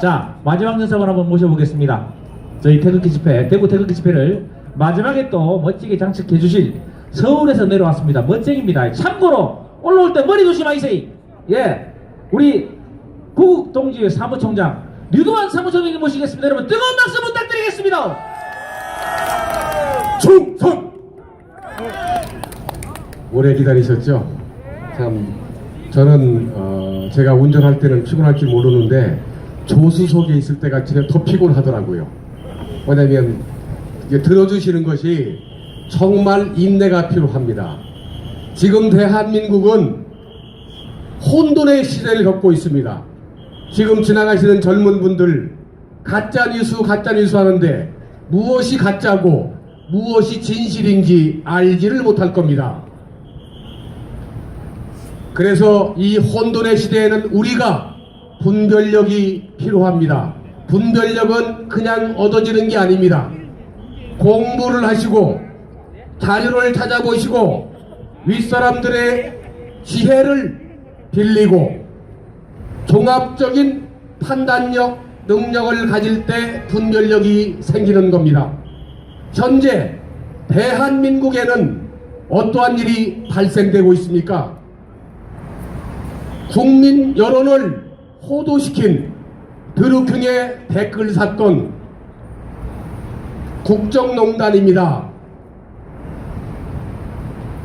자, 마지막 연습을 한번 모셔보겠습니다. 저희 태극기 집회, 대구 태극기 집회를 마지막에 또 멋지게 장식해 주실 서울에서 내려왔습니다. 멋쟁입니다. 참고로 올라올 때 머리 조심하세요. 예, 우리 구국 동지회 사무총장 류동환 사무총장님 모시겠습니다. 여러분 뜨거운 박수 부탁드리겠습니다. 충성! 오래 기다리셨죠? 참 저는 어, 제가 운전할 때는 피곤할 줄 모르는데 조수석에 있을 때가 진짜 더 피곤하더라고요. 왜냐면 들어주시는 것이 정말 인내가 필요합니다. 지금 대한민국은 혼돈의 시대를 겪고 있습니다. 지금 지나가시는 젊은 분들 가짜 뉴스 가짜 뉴스 하는데 무엇이 가짜고 무엇이 진실인지 알지를 못할 겁니다. 그래서 이 혼돈의 시대에는 우리가 분별력이 필요합니다. 분별력은 그냥 얻어지는 게 아닙니다. 공부를 하시고 자료를 찾아보시고 윗사람들의 지혜를 빌리고 종합적인 판단력, 능력을 가질 때 분별력이 생기는 겁니다. 현재 대한민국에는 어떠한 일이 발생되고 있습니까? 국민 여론을 호도시킨 드루킹의 댓글 사건 국정농단입니다.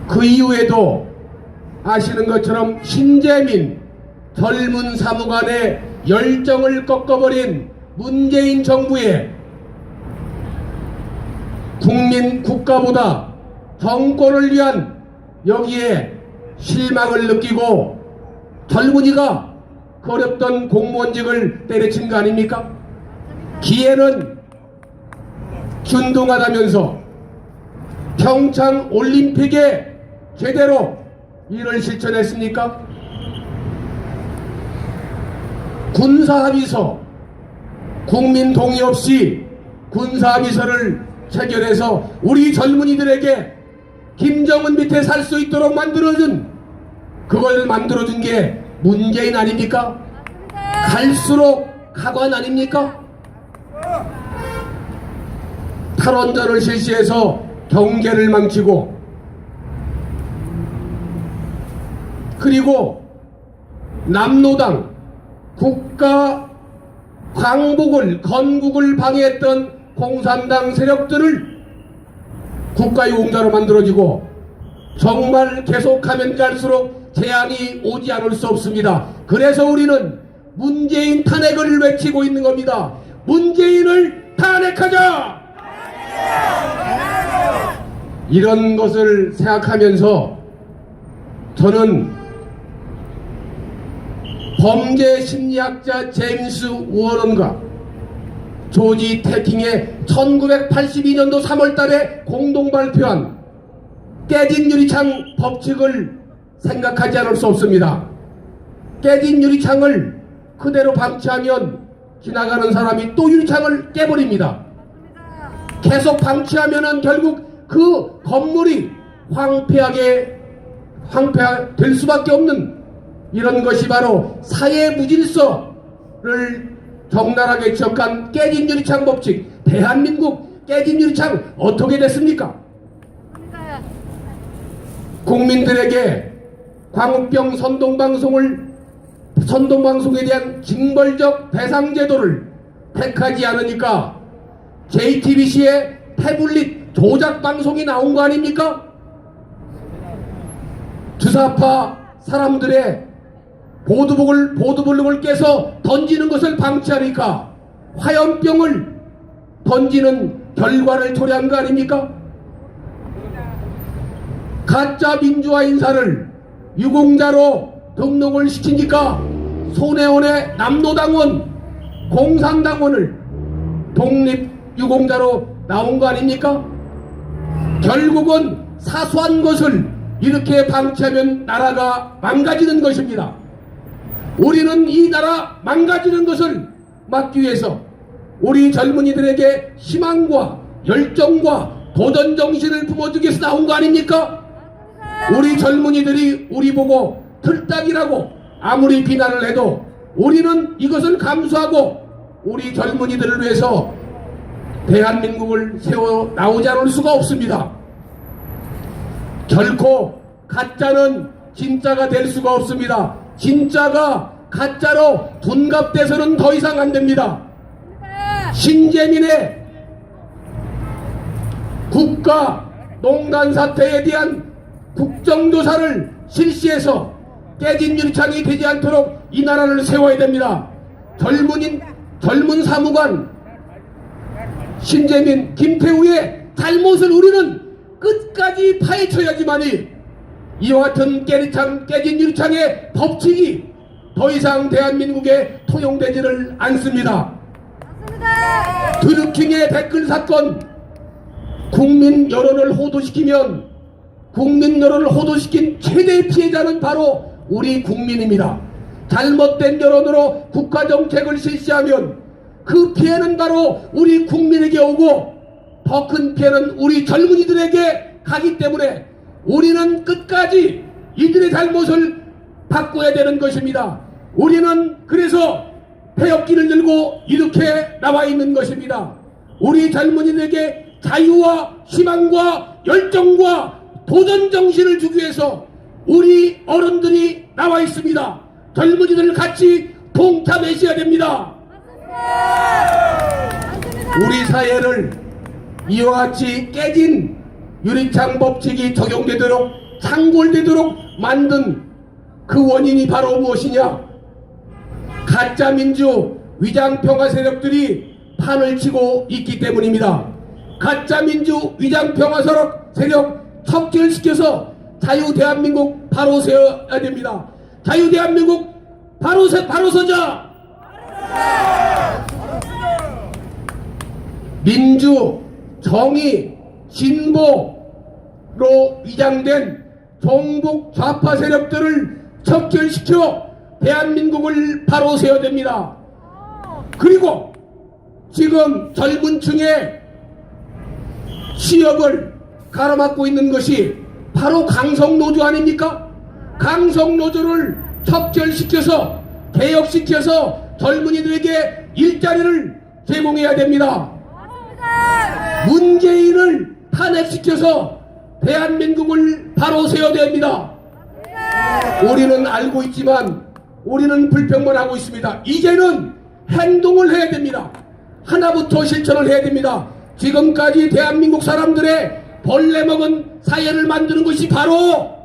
그 이후에도 아시는 것처럼 신재민 젊은 사무관의 열정을 꺾어버린 문재인 정부의 국민 국가보다 정권을 위한 여기에 실망을 느끼고 젊은이가 그 어렵던 공무원직을 때려친 거 아닙니까? 기회는 균등하다면서 평창 올림픽에 제대로 이를 실천했습니까? 군사합의서 국민 동의 없이 군사합의서를 체결해서 우리 젊은이들에게 김정은 밑에 살 수 있도록 만들어준 그걸 만들어준 게 문재인 아닙니까? 갈수록 가관 아닙니까? 탈원전을 실시해서 경계를 망치고 그리고 남노당 국가 광복을 건국을 방해했던 공산당 세력들을 국가유공자로 만들어지고 정말 계속하면 갈수록 재앙이 오지 않을 수 없습니다. 그래서 우리는 문재인 탄핵을 외치고 있는 겁니다. 문재인을 탄핵하자! 이런 것을 생각하면서 저는 범죄 심리학자 제임스 워런과 조지 태킹의 1982년도 3월 달에 공동 발표한 깨진 유리창 법칙을 생각하지 않을 수 없습니다. 깨진 유리창을 그대로 방치하면 지나가는 사람이 또 유리창을 깨버립니다. 계속 방치하면은 결국 그 건물이 황폐하게 황폐될 수밖에 없는 이런 것이 바로 사회 무질서를 적나라하게 지적한 깨진 유리창 법칙 대한민국 깨진 유리창 어떻게 됐습니까? 국민들에게 광우병 선동방송을 선동방송에 대한 징벌적 배상 제도를 택하지 않으니까 JTBC의 태블릿 조작 방송이 나온 거 아닙니까? 주사파 사람들의 보도복을 보도블록을 깨서 던지는 것을 방치하니까 화염병을 던지는 결과를 초래한 거 아닙니까? 가짜 민주화 인사를 유공자로 등록을 시키니까 손혜원의 남노당원 공산당원을 독립 유공자로 나온 거 아닙니까? 결국은 사소한 것을 이렇게 방치하면 나라가 망가지는 것입니다. 우리는 이 나라 망가지는 것을 막기 위해서 우리 젊은이들에게 희망과 열정과 도전 정신을 품어주기 위해서 나온 거 아닙니까? 우리 젊은이들이 우리 보고 틀딱이라고 아무리 비난을 해도 우리는 이것을 감수하고 우리 젊은이들을 위해서 대한민국을 세워 나오지 않을 수가 없습니다. 결코 가짜는 진짜가 될 수가 없습니다. 진짜가 가짜로 둔갑돼서는 더 이상 안 됩니다. 신재민의 국가 농단 사태에 대한 국정조사를 실시해서 깨진 유리창이 되지 않도록 이 나라를 세워야 됩니다. 젊은인, 젊은 사무관, 신재민, 김태우의 잘못을 우리는 끝까지 파헤쳐야지만이 이와 같은 깨리창, 깨진 유리창의 법칙이 더 이상 대한민국에 통용되지를 않습니다. 드루킹의 댓글 사건 국민 여론을 호도시키면 국민 여론을 호도시킨 최대 피해자는 바로 우리 국민입니다. 잘못된 여론으로 국가 정책을 실시하면 그 피해는 바로 우리 국민에게 오고 더 큰 피해는 우리 젊은이들에게 가기 때문에 우리는 끝까지 이들의 잘못을 바꿔야 되는 것입니다. 우리는 그래서 태엽기를 들고 이렇게 나와 있는 것입니다. 우리 젊은이들에게 자유와 희망과 열정과 도전 정신을 주기 위해서 우리 어른들이 나와 있습니다. 젊은이들 같이 동참하셔야 됩니다. 우리 사회를 이와 같이 깨진 유리창 법칙이 적용되도록 창골되도록 만든 그 원인이 바로 무엇이냐? 가짜 민주 위장 평화 세력들이 판을 치고 있기 때문입니다. 가짜 민주 위장 평화 세력 척결시켜서 자유 대한민국 바로 세워야 됩니다. 자유 대한민국 바로 세 바로 서자. 민주, 정의, 진보로 위장된 종북 좌파 세력들을 척결시켜 대한민국을 바로 세워야 됩니다. 그리고 지금 젊은 층의 취업을 가로막고 있는 것이 바로 강성노조 아닙니까? 강성노조를 척결시켜서 개혁시켜서 젊은이들에게 일자리를 제공해야 됩니다. 문재인을 탄핵시켜서 대한민국을 바로 세워야 됩니다. 우리는 알고 있지만 우리는 불평만 하고 있습니다. 이제는 행동을 해야 됩니다. 하나부터 실천을 해야 됩니다. 지금까지 대한민국 사람들의 벌레 먹은 사회를 만드는 것이 바로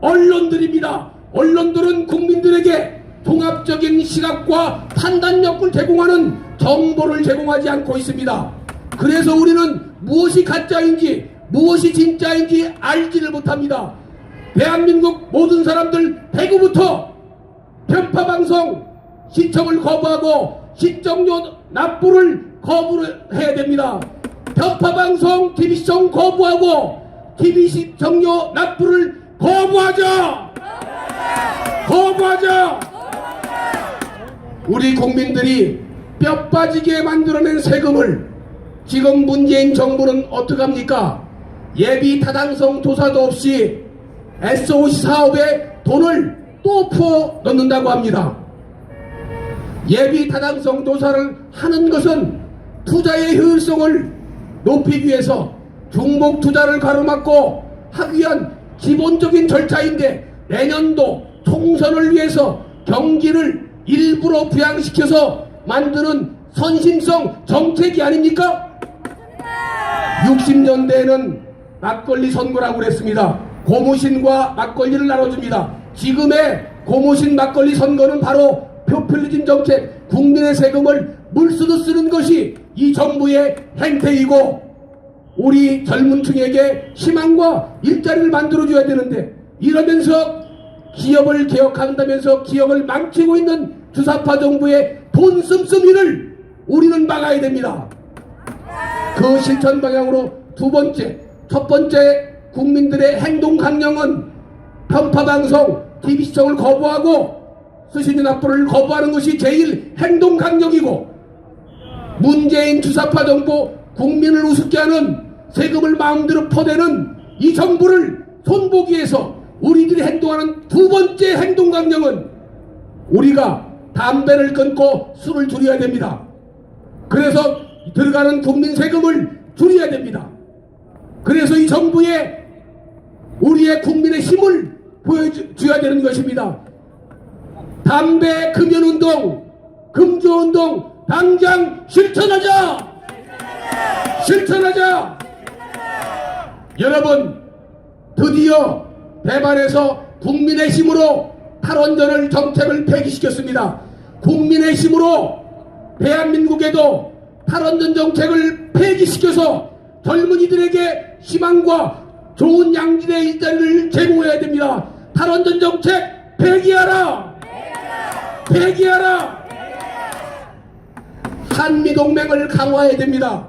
언론들입니다. 언론들은 국민들에게 통합적인 시각과 판단력을 제공하는 정보를 제공하지 않고 있습니다. 그래서 우리는 무엇이 가짜인지 무엇이 진짜인지 알지를 못합니다. 대한민국 모든 사람들 대구부터 편파방송 시청을 거부하고 시청료 납부를 거부를 해야 됩니다. 편파방송 TV시청 거부하고 TV시청료 납부를 거부하자! 거부하자! 우리 국민들이 뼈 빠지게 만들어낸 세금을 지금 문재인 정부는 어떡합니까? 예비 타당성 조사도 없이 SOC 사업에 돈을 또 부어 넣는다고 합니다. 예비 타당성 조사를 하는 것은 투자의 효율성을 높이기 위해서 중복 투자를 가로막고 하기 위한 기본적인 절차인데 내년도 총선을 위해서 경기를 일부러 부양시켜서 만드는 선심성 정책이 아닙니까? 60년대에는 막걸리 선거라고 그랬습니다. 고무신과 막걸리를 나눠줍니다. 지금의 고무신 막걸리 선거는 바로 표퓰리즘 정책, 국민의 세금을 물쓰듯 쓰는 것이 이 정부의 행태이고 우리 젊은 층에게 희망과 일자리를 만들어줘야 되는데 이러면서 기업을 개혁한다면서 기업을 망치고 있는 주사파 정부의 돈 씀씀이를 우리는 막아야 됩니다. 그 실천 방향으로 두 번째, 첫 번째 국민들의 행동 강령은 편파 방송, TV 시청을 거부하고 수신료 납부를 거부하는 것이 제일 행동 강령이고 문재인 주사파 정부 국민을 우습게 하는 세금을 마음대로 퍼대는 이 정부를 손보기 위해서 우리들이 행동하는 두 번째 행동 강령은 우리가 담배를 끊고 술을 줄여야 됩니다. 그래서 들어가는 국민 세금을 줄여야 됩니다. 그래서 이 정부에 우리의 국민의 힘을 보여줘야 되는 것입니다. 담배 금연운동, 금주운동 당장 실천하자! 실천하자! 여러분, 드디어 대만에서 국민의 힘으로 탈원전을 정책을 폐기시켰습니다. 국민의 힘으로 대한민국에도 탈원전 정책을 폐기시켜서 젊은이들에게 희망과 좋은 양질의 일자리를 제공해야 됩니다. 탈원전 정책 폐기하라! 폐기하라! 한미동맹을 강화해야 됩니다.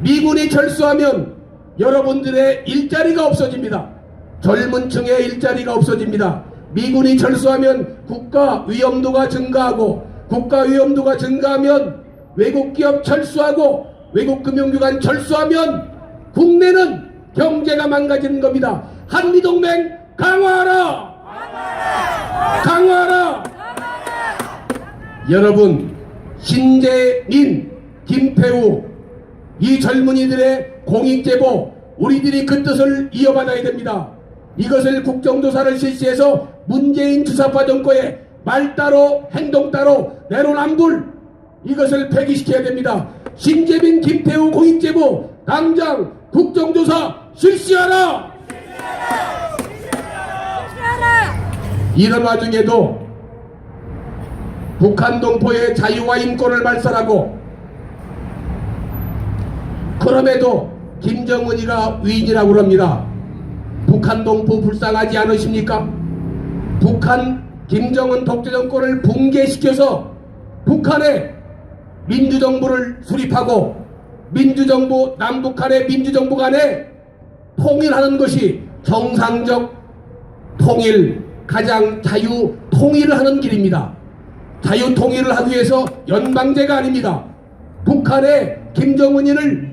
미군이 철수하면 여러분들의 일자리가 없어집니다. 젊은 층의 일자리가 없어집니다. 미군이 철수하면 국가 위험도가 증가하고 국가 위험도가 증가하면 외국 기업 철수하고 외국 금융기관 철수하면 국내는 경제가 망가지는 겁니다. 한미동맹 강화하라! 강화하라! 여러분 신재민, 김태우 이 젊은이들의 공익제보 우리들이 그 뜻을 이어받아야 됩니다. 이것을 국정조사를 실시해서 문재인 주사파 정권의 말 따로 행동 따로 내로남불 이것을 폐기시켜야 됩니다. 신재민, 김태우 공익제보 당장 국정조사 실시하라! 이런 와중에도 북한 동포의 자유와 인권을 말살하고 그럼에도 김정은이가 위인이라고 그럽니다. 북한 동포 불쌍하지 않으십니까? 북한 김정은 독재 정권을 붕괴시켜서 북한의 민주정부를 수립하고 민주정부 남북한의 민주정부 간에 통일하는 것이 정상적 통일 가장 자유 통일을 하는 길입니다. 자유 통일을 하기 위해서 연방제가 아닙니다. 북한의 김정은이를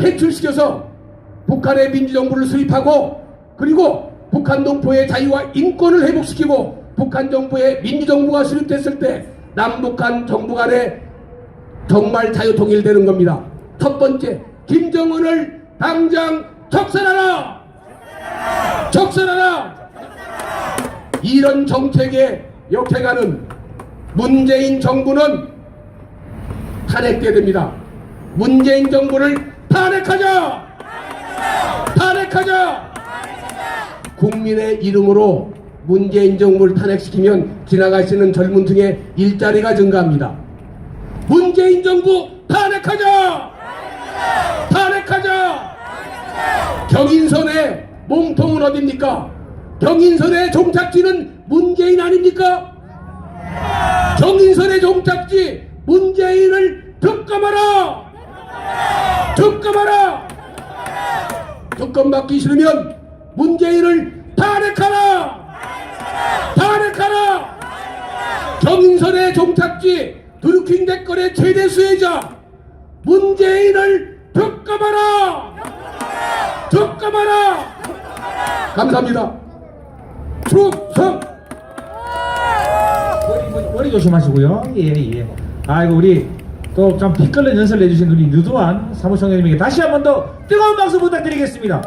퇴출시켜서 북한의 민주정부를 수립하고 그리고 북한 동포의 자유와 인권을 회복시키고 북한 정부의 민주정부가 수립됐을 때 남북한 정부 간에 정말 자유 통일되는 겁니다. 첫 번째, 김정은을 당장 적선하라! 적선하라! 이런 정책에 역행하는 문재인 정부는 탄핵돼야 됩니다. 문재인 정부를 탄핵하자! 탄핵하자! 국민의 이름으로 문재인 정부를 탄핵시키면 지나가시는 젊은 층의 일자리가 증가합니다. 문재인 정부 탄핵하자! 탄핵하자! 경인선의 몸통은 어딥니까? 경인선의 종착지는 문재인 아닙니까? 경인선의 종착지 문재인을 특검하라! 특검하라! 특검 받기 싫으면 문재인을 탄핵하라! 탄핵하라! 경인선의 종착지 드루킹 대권의 최대 수혜자 문재인을 특검하라! 특검하라! 감사합니다. 충성! 머리 조심하시고요. 예, 예. 아이고, 우리 또좀 빛깔난 연설 내주신 우리 유두환 사무총장님에게 다시 한 번 더 뜨거운 박수 부탁드리겠습니다.